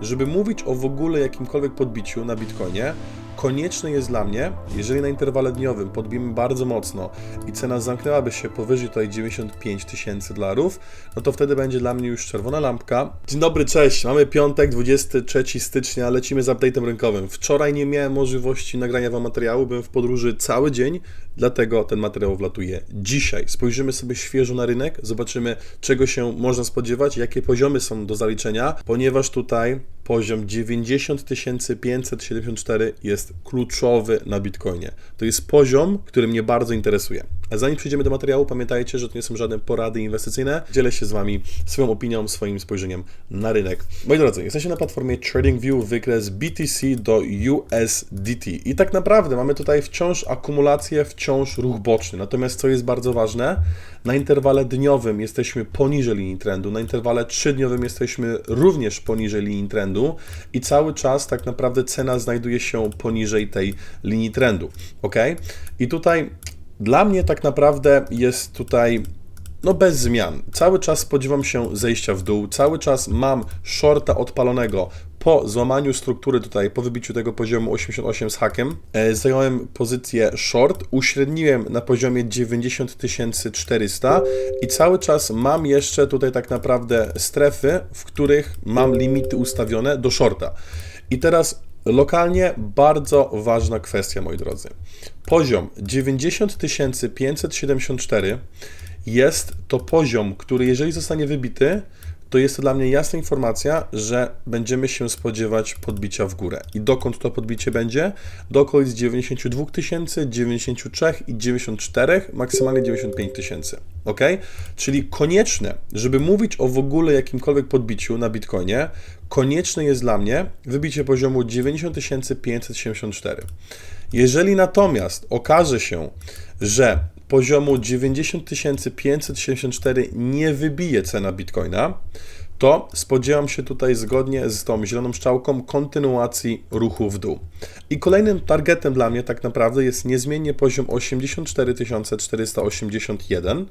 żeby mówić o w ogóle jakimkolwiek podbiciu na Bitcoinie, konieczne jest dla mnie, jeżeli na interwale dniowym podbijemy bardzo mocno i cena zamknęłaby się powyżej tutaj 95 tysięcy dolarów, no to wtedy będzie dla mnie już czerwona lampka. Dzień dobry, cześć. Mamy piątek, 23 stycznia, lecimy z update'em rynkowym. Wczoraj nie miałem możliwości nagrania wam materiału, byłem w podróży cały dzień, dlatego ten materiał wlatuje dzisiaj. Spojrzymy sobie świeżo na rynek, zobaczymy czego się można spodziewać, jakie poziomy są do zaliczenia, ponieważ tutaj poziom 90 574 jest kluczowy na Bitcoinie. To jest poziom, który mnie bardzo interesuje. Zanim przejdziemy do materiału, pamiętajcie, że to nie są żadne porady inwestycyjne. Dzielę się z Wami swoją opinią, swoim spojrzeniem na rynek. Moi drodzy, jesteście na platformie TradingView, wykres BTC do USDT. I tak naprawdę mamy tutaj wciąż akumulację, wciąż ruch boczny. Natomiast co jest bardzo ważne, na interwale dniowym jesteśmy poniżej linii trendu, na interwale trzydniowym jesteśmy również poniżej linii trendu i cały czas tak naprawdę cena znajduje się poniżej tej linii trendu. ok? I tutaj dla mnie tak naprawdę jest tutaj no bez zmian. Cały czas spodziewam się zejścia w dół, cały czas mam shorta odpalonego po złamaniu struktury tutaj, po wybiciu tego poziomu 88 z hakiem, e, zająłem pozycję short, uśredniłem na poziomie 90 400 i cały czas mam jeszcze tutaj tak naprawdę strefy, w których mam limity ustawione do shorta. I teraz Lokalnie bardzo ważna kwestia, moi drodzy. Poziom 90 574 jest to poziom, który jeżeli zostanie wybity, to jest to dla mnie jasna informacja, że będziemy się spodziewać podbicia w górę. I dokąd to podbicie będzie? Do okolic 92 tysięcy, 93 i 94, maksymalnie 95 tysięcy. Ok? Czyli konieczne, żeby mówić o w ogóle jakimkolwiek podbiciu na Bitcoinie, konieczne jest dla mnie wybicie poziomu 90 574. Jeżeli natomiast okaże się, że poziomu 90 574 nie wybije cena Bitcoina, to spodziewam się tutaj zgodnie z tą zieloną strzałką kontynuacji ruchu w dół. I kolejnym targetem dla mnie tak naprawdę jest niezmiennie poziom 84 481.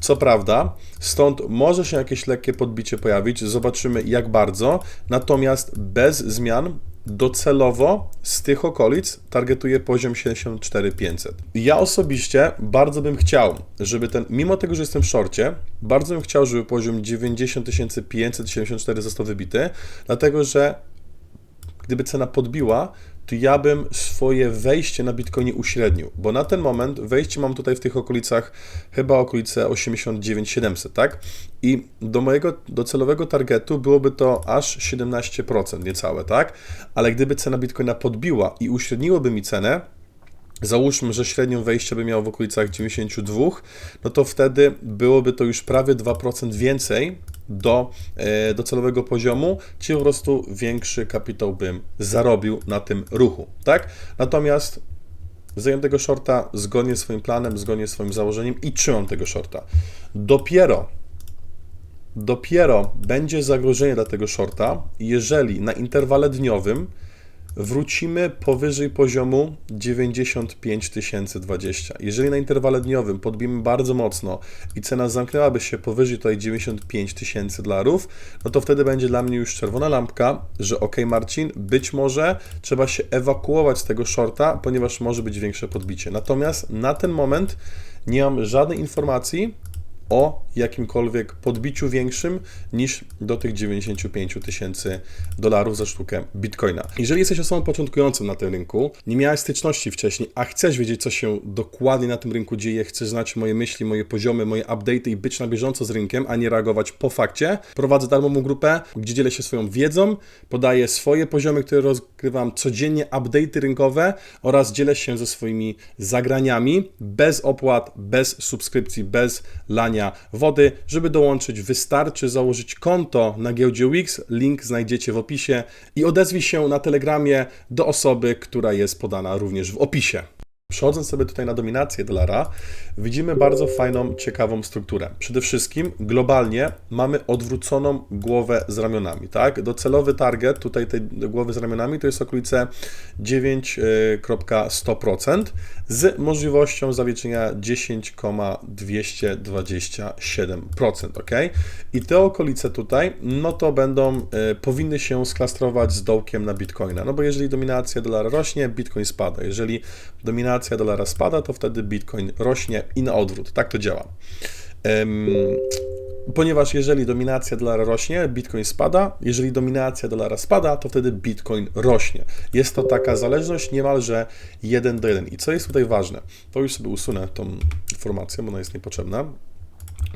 Co prawda, stąd może się jakieś lekkie podbicie pojawić, zobaczymy jak bardzo, natomiast bez zmian docelowo z tych okolic targetuję poziom 74500. Ja osobiście bardzo bym chciał, żeby ten, mimo tego, że jestem w szorcie, bardzo bym chciał, żeby poziom 90574 został wybity, dlatego że gdyby cena podbiła, to ja bym swoje wejście na Bitcoinie uśrednił, bo na ten moment wejście mam tutaj w tych okolicach chyba okolice 89700, tak? I do mojego docelowego targetu byłoby to aż 17% niecałe, tak? Ale gdyby cena Bitcoina podbiła i uśredniłoby mi cenę, Załóżmy, że średnią wejście by miało w okolicach 92, no to wtedy byłoby to już prawie 2% więcej do e, docelowego poziomu, czyli po prostu większy kapitał bym zarobił na tym ruchu, tak? Natomiast zająłem tego shorta zgodnie z swoim planem, zgodnie z swoim założeniem i trzymam tego shorta. Dopiero dopiero będzie zagrożenie dla tego shorta, jeżeli na interwale dniowym wrócimy powyżej poziomu 95 020. Jeżeli na interwale dniowym podbijemy bardzo mocno i cena zamknęłaby się powyżej tutaj 95 tysięcy dolarów, no to wtedy będzie dla mnie już czerwona lampka, że ok Marcin, być może trzeba się ewakuować z tego shorta, ponieważ może być większe podbicie. Natomiast na ten moment nie mam żadnej informacji, o jakimkolwiek podbiciu większym niż do tych 95 tysięcy dolarów za sztukę bitcoina. Jeżeli jesteś osobą początkującą na tym rynku, nie miałeś styczności wcześniej, a chcesz wiedzieć, co się dokładnie na tym rynku dzieje, chcesz znać moje myśli, moje poziomy, moje update'y i być na bieżąco z rynkiem, a nie reagować po fakcie, prowadzę darmową grupę, gdzie dzielę się swoją wiedzą, podaję swoje poziomy, które rozgrywam codziennie, update'y rynkowe oraz dzielę się ze swoimi zagraniami bez opłat, bez subskrypcji, bez lania wody. Żeby dołączyć, wystarczy założyć konto na giełdzie Wix. Link znajdziecie w opisie i odezwij się na Telegramie do osoby, która jest podana również w opisie. Przechodząc sobie tutaj na dominację dolara, widzimy bardzo fajną, ciekawą strukturę. Przede wszystkim globalnie mamy odwróconą głowę z ramionami, tak? Docelowy target tutaj tej głowy z ramionami to jest okolice 9,100% z możliwością zaliczenia 10,227%, ok? I te okolice tutaj, no to będą, y, powinny się sklastrować z dołkiem na Bitcoina, no bo jeżeli dominacja dolara rośnie, Bitcoin spada. Jeżeli dominacja dolara spada, to wtedy Bitcoin rośnie i na odwrót. Tak to działa. Ponieważ jeżeli dominacja dolara rośnie, Bitcoin spada, jeżeli dominacja dolara spada, to wtedy Bitcoin rośnie. Jest to taka zależność niemalże 1 do 1. I co jest tutaj ważne? To już sobie usunę tą informację, bo ona jest niepotrzebna.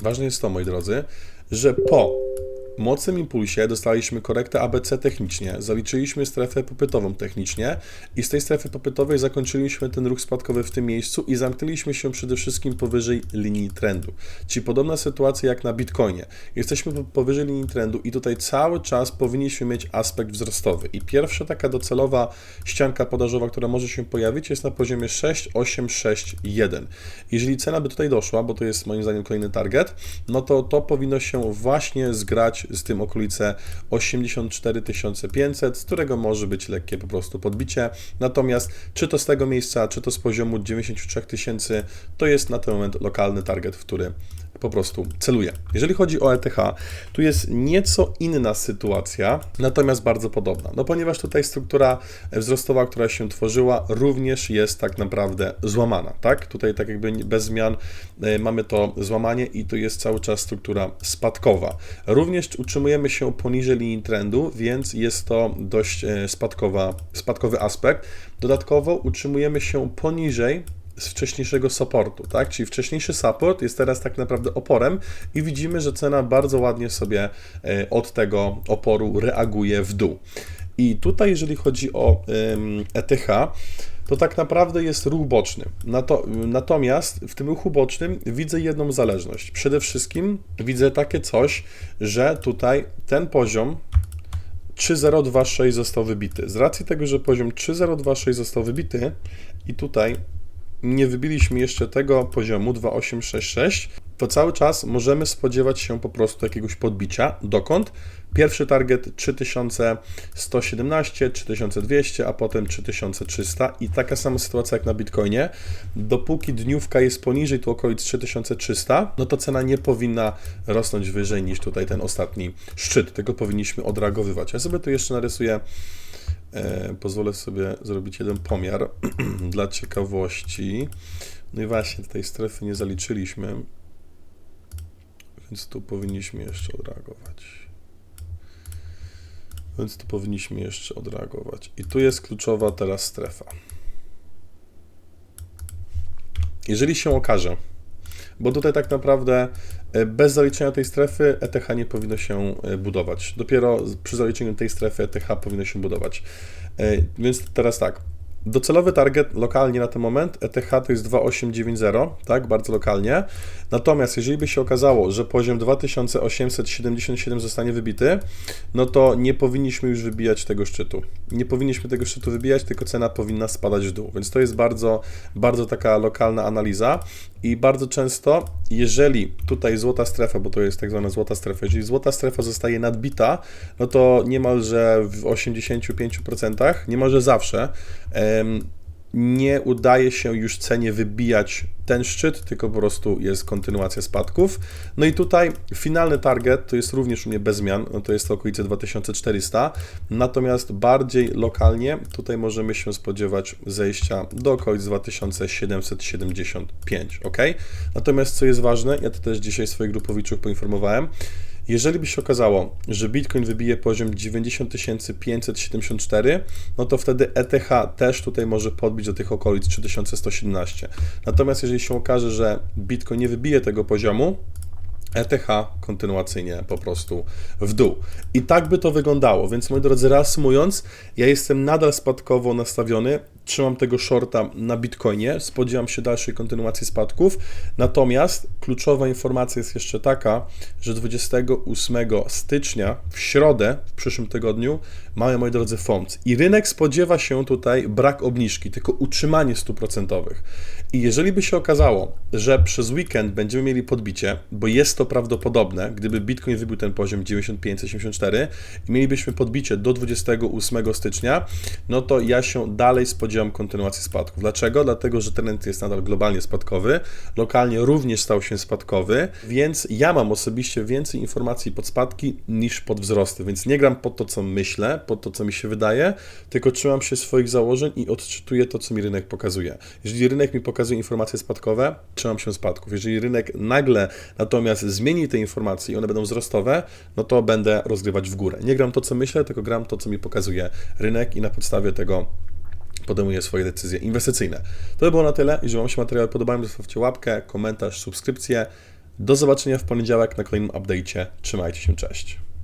Ważne jest to, moi drodzy, że po mocnym impulsie dostaliśmy korektę ABC technicznie, zaliczyliśmy strefę popytową technicznie i z tej strefy popytowej zakończyliśmy ten ruch spadkowy w tym miejscu i zamknęliśmy się przede wszystkim powyżej linii trendu. Czyli podobna sytuacja jak na Bitcoinie. Jesteśmy powyżej linii trendu i tutaj cały czas powinniśmy mieć aspekt wzrostowy. I pierwsza taka docelowa ścianka podażowa, która może się pojawić, jest na poziomie 6,861. Jeżeli cena by tutaj doszła, bo to jest moim zdaniem kolejny target, no to to powinno się właśnie zgrać z tym okolice 84 500, z którego może być lekkie po prostu podbicie. Natomiast czy to z tego miejsca, czy to z poziomu 93 tysięcy, to jest na ten moment lokalny target, w który po prostu celuje. Jeżeli chodzi o ETH, tu jest nieco inna sytuacja, natomiast bardzo podobna. No ponieważ tutaj struktura wzrostowa, która się tworzyła, również jest tak naprawdę złamana, tak? Tutaj tak jakby bez zmian e, mamy to złamanie i tu jest cały czas struktura spadkowa. Również utrzymujemy się poniżej linii trendu, więc jest to dość e, spadkowa, spadkowy aspekt. Dodatkowo utrzymujemy się poniżej z wcześniejszego supportu, tak? Czyli wcześniejszy support jest teraz tak naprawdę oporem i widzimy, że cena bardzo ładnie sobie e, od tego oporu reaguje w dół. I tutaj, jeżeli chodzi o ETH, to tak naprawdę jest ruch boczny. Natomiast w tym ruchu bocznym widzę jedną zależność. Przede wszystkim widzę takie coś, że tutaj ten poziom 3026 został wybity. Z racji tego, że poziom 3026 został wybity i tutaj nie wybiliśmy jeszcze tego poziomu 2866, to cały czas możemy spodziewać się po prostu jakiegoś podbicia. Dokąd? Pierwszy target 3117, 3200, a potem 3300 i taka sama sytuacja jak na Bitcoinie. Dopóki dniówka jest poniżej tu okolic 3300, no to cena nie powinna rosnąć wyżej niż tutaj ten ostatni szczyt, tego powinniśmy odreagowywać. Ja sobie tu jeszcze narysuję pozwolę sobie zrobić jeden pomiar dla ciekawości. No i właśnie tej strefy nie zaliczyliśmy, więc tu powinniśmy jeszcze odreagować. Więc tu powinniśmy jeszcze odreagować. I tu jest kluczowa teraz strefa. Jeżeli się okaże, bo tutaj tak naprawdę e, bez zaliczenia tej strefy ETH nie powinno się e, budować. Dopiero przy zaliczeniu tej strefy ETH powinno się budować. E, więc teraz tak, Docelowy target lokalnie na ten moment ETH to jest 2890, tak, bardzo lokalnie. Natomiast jeżeli by się okazało, że poziom 2877 zostanie wybity, no to nie powinniśmy już wybijać tego szczytu. Nie powinniśmy tego szczytu wybijać, tylko cena powinna spadać w dół. Więc to jest bardzo, bardzo taka lokalna analiza i bardzo często, jeżeli tutaj złota strefa, bo to jest tak zwana złota strefa, jeżeli złota strefa zostaje nadbita, no to niemalże w 85%, niemalże zawsze, nie udaje się już cenie wybijać ten szczyt, tylko po prostu jest kontynuacja spadków. No i tutaj finalny target to jest również u mnie bez zmian, no to jest to okolice 2400, natomiast bardziej lokalnie tutaj możemy się spodziewać zejścia do okolic 2775, ok? Natomiast co jest ważne, ja to też dzisiaj swoich grupowiczów poinformowałem, jeżeli by się okazało, że Bitcoin wybije poziom 90 574, no to wtedy ETH też tutaj może podbić do tych okolic 3117. Natomiast jeżeli się okaże, że Bitcoin nie wybije tego poziomu, ETH kontynuacyjnie po prostu w dół. I tak by to wyglądało. Więc moi drodzy, reasumując, ja jestem nadal spadkowo nastawiony trzymam tego shorta na Bitcoinie, spodziewam się dalszej kontynuacji spadków, natomiast kluczowa informacja jest jeszcze taka, że 28 stycznia, w środę, w przyszłym tygodniu, mamy, moi drodzy, FOMC i rynek spodziewa się tutaj brak obniżki, tylko utrzymanie stóp procentowych. I jeżeli by się okazało, że przez weekend będziemy mieli podbicie, bo jest to prawdopodobne, gdyby Bitcoin wybił ten poziom 95-84 i mielibyśmy podbicie do 28 stycznia, no to ja się dalej spodziewam kontynuacji spadków. Dlaczego? Dlatego, że trend jest nadal globalnie spadkowy, lokalnie również stał się spadkowy, więc ja mam osobiście więcej informacji pod spadki niż pod wzrosty, więc nie gram pod to, co myślę, pod to, co mi się wydaje, tylko trzymam się swoich założeń i odczytuję to, co mi rynek pokazuje. Jeżeli rynek mi pokazuje informacje spadkowe, trzymam się spadków. Jeżeli rynek nagle natomiast zmieni te informacje i one będą wzrostowe, no to będę rozgrywać w górę. Nie gram to, co myślę, tylko gram to, co mi pokazuje rynek i na podstawie tego podejmuję swoje decyzje inwestycyjne. To by było na tyle. Jeżeli Wam się materiał podobają, zostawcie łapkę, komentarz, subskrypcję. Do zobaczenia w poniedziałek na kolejnym update'cie. Trzymajcie się, cześć.